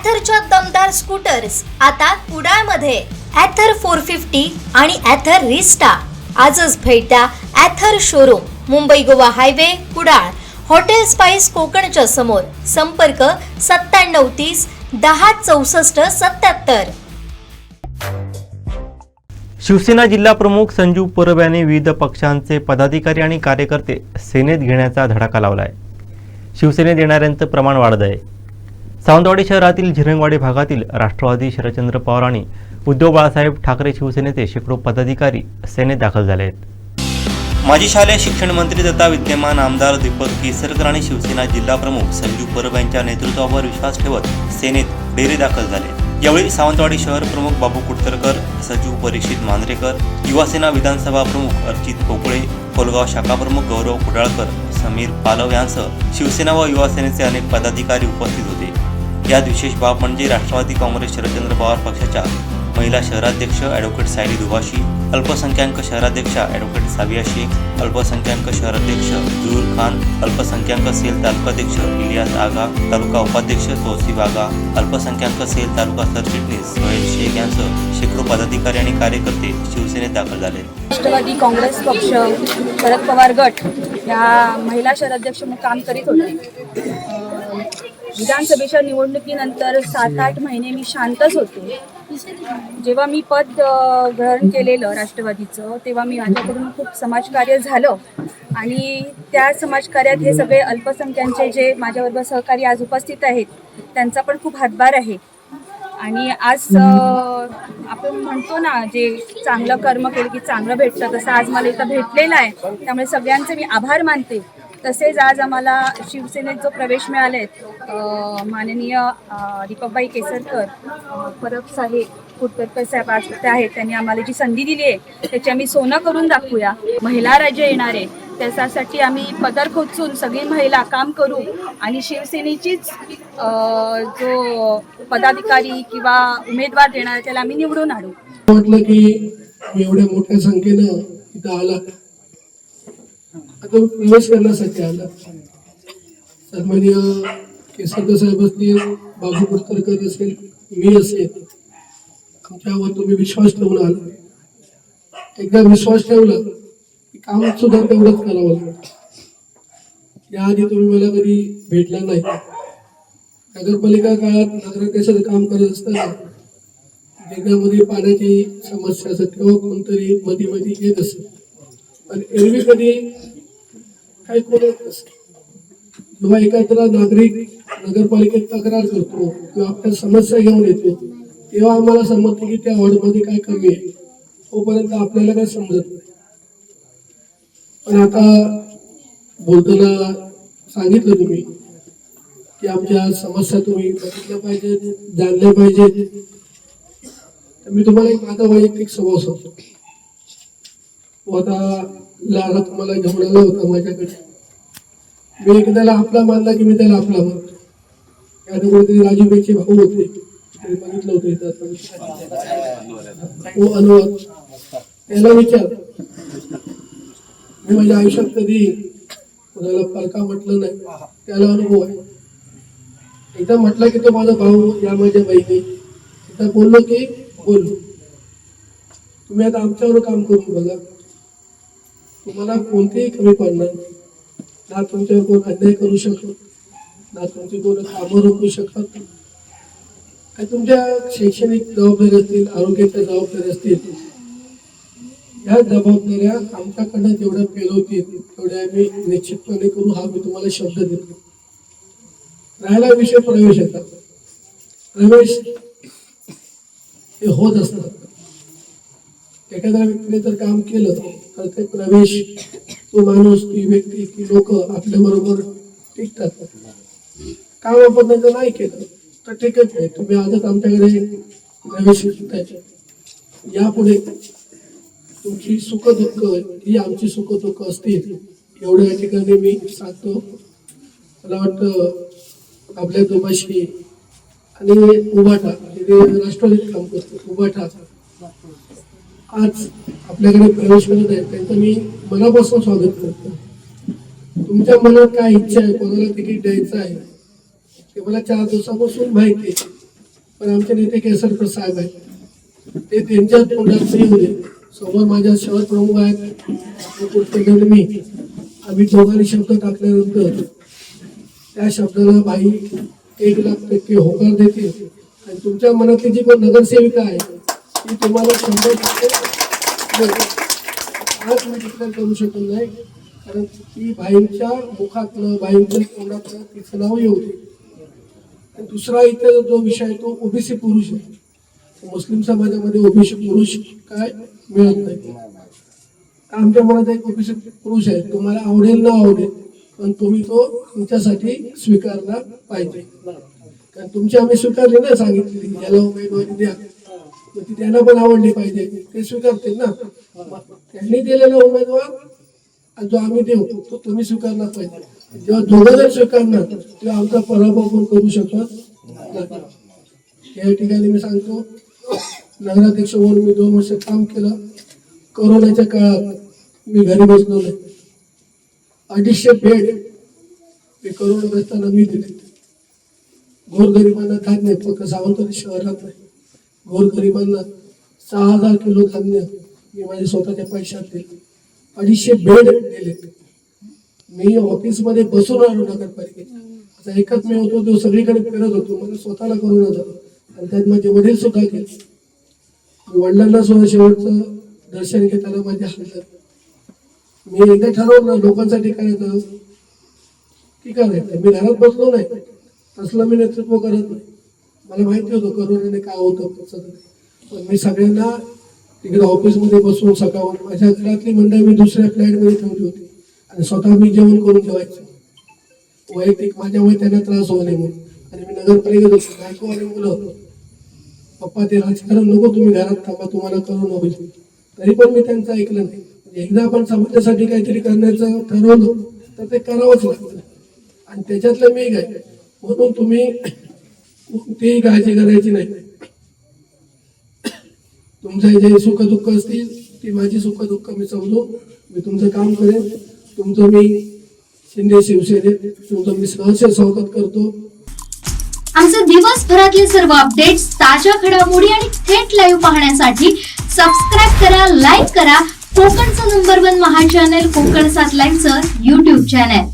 ॲथरच्या दमदार स्कूटर्स आता कुडाळमध्ये. ॲथर फोर फिफ्टी आणि ॲथर रिस्टा आजच भेट द्या Ather showroom Mumbai Goa highway Kudal. Hotel spice कोकणच्या समोर. संपर्क सत्त्याण्णव तीस दहा चौसष्ट सत्याहत्तर शिवसेना जिल्हा प्रमुख संजू परब यांनी विविध पक्षांचे पदाधिकारी आणि कार्यकर्ते सेनेत घेण्याचा धडाका लावला आहे शिवसेनेत येणाऱ्यांचं प्रमाण वाढत आहे. सावंतवाडी शहरातील झिरंगवाडी भागातील राष्ट्रवादी शरदचंद्र पवार आणि उद्धव बाळासाहेब ठाकरे शिवसेनेचे शेकडो पदाधिकारी सेनेत दाखल झाले आहेत. माजी शालेय शिक्षण मंत्री तथा विद्यमान आमदार दीपक केसरकर आणि शिवसेना जिल्हा प्रमुख संजू परब यांच्या नेतृत्वावर विश्वास ठेवत सेनेत डेरे दाखल झाले. यावेळी सावंतवाडी शहर प्रमुख बाबू कुडतरकर सचिव परीक्षित मांजरेकर युवासेना विधानसभा प्रमुख अर्चित पोकळे कोलगाव शाखा प्रमुख गौरव कुडाळकर समीर पालव यांसह शिवसेना व युवासेनेचे अनेक पदाधिकारी उपस्थित यात विशेष बाब म्हणजे राष्ट्रवादी काँग्रेस शरदचंद्र पवार पक्षाच्या महिला शहराध्यक्ष ॲडव्होकेट सायली दुभाषी अल्पसंख्याक शहराध्यक्षा ॲडव्होकेट साविया शेख अल्पसंख्याक शहराध्यक्ष जुहूर खान अल्पसंख्याक सेल तालुकाध्यक्ष इलियास आगा तालुका उपाध्यक्ष तोसी आगा अल्पसंख्याक सेल तालुका सरचिटणीस सोहेल शेख यांचं शेकडो पदाधिकारी आणि कार्यकर्ते शिवसेनेत दाखल झाले. राष्ट्रवादी काँग्रेस पक्ष शरद पवार गट या महिला शहराध्यक्ष म्हणून काम करीत होते. विधानसभेच्या निवडणुकीनंतर सात आठ महिने मी शांतच होते. जेव्हा मी पद ग्रहण केलेलं राष्ट्रवादीचं तेव्हा मी माझ्याकडून खूप समाजकार्य झालं. आणि त्या समाजकार्यात हे सगळे अल्पसंख्यांचे जे माझ्याबरोबर सहकारी आज उपस्थित आहेत त्यांचा पण खूप हातभार आहे. आणि आज आपण म्हणतो ना जे चांगलं कर्म केलं की चांगलं भेटतं तसं आज मला इथं भेटलेलं आहे. त्यामुळे सगळ्यांचे मी आभार मानते. तसेच आज आम्हाला शिवसेनेत जो प्रवेश मिळाले माननीय दीपकबाई केसरकर परब साहेब कुटकरकर साहेब आज ते आहेत. त्यांनी आम्हाला जी संधी दिली आहे त्याची आम्ही सोनं करून दाखवूया. महिला राज्य येणार आहे. त्याच्यासाठी आम्ही पदर खोचून सगळी महिला काम करू आणि शिवसेनेचीच जो पदाधिकारी किंवा उमेदवार देणार त्याला आम्ही निवडून आणू. म्हटलं की एवढ्या मोठ्या संख्येनं इथं आला आता प्रवेश करण्यासाठी आला. सन्मान्य केसरकर साहेब असतील बाबू कुडतरकर असेल मी असेल आमच्यावर तुम्ही विश्वास ठेवून आला एकदा विश्वास ठेवला की काम सुद्धा तेवढंच करावं लागतं. याआधी तुम्ही मला कधी भेटला नाही. नगरपालिका काळात नगराध्यक्षाचं काम करत असताना जगामध्ये पाण्याची समस्या असते किंवा कोणतरी मध्ये मध्ये येत असत. पण एरवी कधी काही कोण एखादा नागरिक नगरपालिकेत तक्रार करतो किंवा आपल्या समस्या घेऊन येतो तेव्हा आम्हाला समजतं की त्या वॉर्डमध्ये काय कमी आहे. तोपर्यंत आपल्याला काय समजत नाही. पण आता बोलताना सांगितलं तुम्ही की आमच्या समस्या तुम्ही बघितल्या पाहिजेत जाणल्या पाहिजेत. तर मी तुम्हाला एक माझा वैयक्तिक स्वभाव सांगतो. होता आता तुम्हाला घेऊन आला होता माझ्याकडे. मी त्याला आपला मानला की मी त्याला आपला मानतो. यात कोणतरी राजूबाईचे भाऊ होते. बघितलं होतं इथं तो हो, अनुवाद. त्याला विचार. मी माझ्या आयुष्यात कधी कोणाला परका म्हटलं नाही. त्याला अनुभव आहे. एकदा म्हटलं की तो माझा भाऊ या माझ्या बहिणी. एकदा बोललो की बोललो तुम्ही आता आमच्यावर काम करून बघा. तुम्हाला कोणतेही कमी पडणार नाही. ना तुमच्यावर कोण अन्याय करू शकत ना तुमची कोण कामं रोखू शकत. आणि तुमच्या शैक्षणिक जबाबदारी असतील आरोग्याच्या जबाबदारी असतील या जबाबदाऱ्या आमच्याकडनं जेवढ्या पेलवतील तेवढ्या आम्ही निश्चितपणे करू हा मी तुम्हाला शब्द देतो. राहिला विषय प्रवेश येतात. प्रवेश हे होत असतात. एखाद्या व्यक्तीने जर काम केलं तर ते प्रवेश तो माणूस ती व्यक्ती ती लोक आपल्या बरोबर टिकतात. काम आपण जर नाही केलं तर टिकत नाही. तुम्ही आजच आमच्याकडे प्रवेश यापुढे तुमची सुख दुःख ही आमची सुख दुःख असतील. एवढ्या या ठिकाणी मी सांगतो. मला वाटतं आपल्या दोबाशी आणि उभाटा राष्ट्रवादीत काम करतो उभाटा आज आपल्याकडे प्रवेश करत आहेत त्यांचं मी मनापासून स्वागत करतो. तुमच्या मनात काय इच्छा आहे? कोणाला तिकीट द्यायचं आहे? ते मला चार दिवसापासून माहिती आहे. पण आमचे नेते केसरकर साहेब आहेत. ते त्यांच्या तोंडात नाही होते समोर माझ्या शहर प्रमुख आहेत. पुढचे मी आम्ही दोघांनी शब्द टाकल्यानंतर त्या शब्दाला बाई एक लाख टक्के होकार देते आणि तुमच्या मनातली जी पण नगरसेविका आहे मी तुम्हाला शंभर टक्के आज मी डिक्लेअर करू शकत नाही. कारण ती बाईंच्या मुखातलं बाईंच्या तोंडातलं तिचं नाव येऊ दे. दुसरा इथे जो विषय आहे तो ओबीसी पुरुष आहे. मुस्लिम समाजामध्ये ओबीसी पुरुष काय मिळत नाही. आमच्या मनात एक ओबीसी पुरुष आहे. तुम्हाला आवडेल ना आवडेल पण तुम्ही तो तुमच्यासाठी स्वीकारला पाहिजे. कारण तुमची आम्ही स्वीकारली ना सांगितली. याला उमेदवारी द्या. मग ती त्यांना पण आवडली पाहिजे. ते स्वीकारतील ना. त्यांनी दिलेला उमेदवार आणि जो आम्ही देऊ तो तुम्ही स्वीकारला पाहिजे. जेव्हा दोघं जर स्वीकारणार तेव्हा आमचा पराभव पण करू शकत. या ठिकाणी मी सांगतो नगराध्यक्ष म्हणून मी दोन वर्ष काम केलं. कोरोनाच्या काळात मी घरी बसलो नाही अडीचशे बेड मी करोनाग्रस्तांना मी दिले. गोरगरिबांना धान्य फक्त सावंतवाडी शहरात नाही. गोरगरिबांना सहा हजार किलो धान्य मी माझ्या स्वतःच्या पैशात अडीचशे बेड दिले मी ऑफिसमध्ये बसून आलो नगरपालिकेत. आता एकच मी होतो तो सगळीकडे फिरत होतो. मला स्वतःला करून झाला आणि त्यात माझे वडील सुद्धा गेले. वडिलांना सुद्धा शेवटचं दर्शन घेताना माझे हाल मी एकदा ठरवलं लोकांसाठी काय येतं की करायचं मी घरात बसलो नाही. तसलं मी नेतृत्व करत नाही. मला माहिती होतं करोनाने काय होतं कसं पण मी सगळ्यांना तिकडे ऑफिसमध्ये बसून सकाळवर माझ्या घरातली मंडळी मी दुसऱ्या फ्लॅटमध्ये ठेवली होती. आणि स्वतः मी जेवण करून ठेवायचं. वैयक्तिक माझ्यामुळे त्यांना त्रास होऊ नये म्हणून. आणि मी नगरपालिकेत होतो. बायकोवाले आणि मुलं पप्पा ते राजकारण नको तुम्ही घरात थांबा तुम्हाला करून होईल. तरी पण मी त्यांचं ऐकलं नाही. म्हणजे एकदा आपण समाजासाठी काहीतरी करण्याचं ठरवलं तर ते करावंच लागतं. आणि त्याच्यातलं मी काय म्हणून तुम्ही कुठेही काळजी करायची नाही. तुमचं जे सुख दुःख असतील ती माझी सुख दुःख मी समजून मी तुमचं काम करेन. तुमचं मी शिंदे शिवसेनेत तुमचं मी सहर्ष स्वागत करतो. आमचे दिवसभरातले सर्व अपडेट्स ताज्या घडामोडी आणि थेट लाईव्ह पाहण्यासाठी सबस्क्राईब करा लाईक करा. कोकणचं नंबर वन महा चॅनल कोकण सात लाईव्हचं युट्यूब चॅनल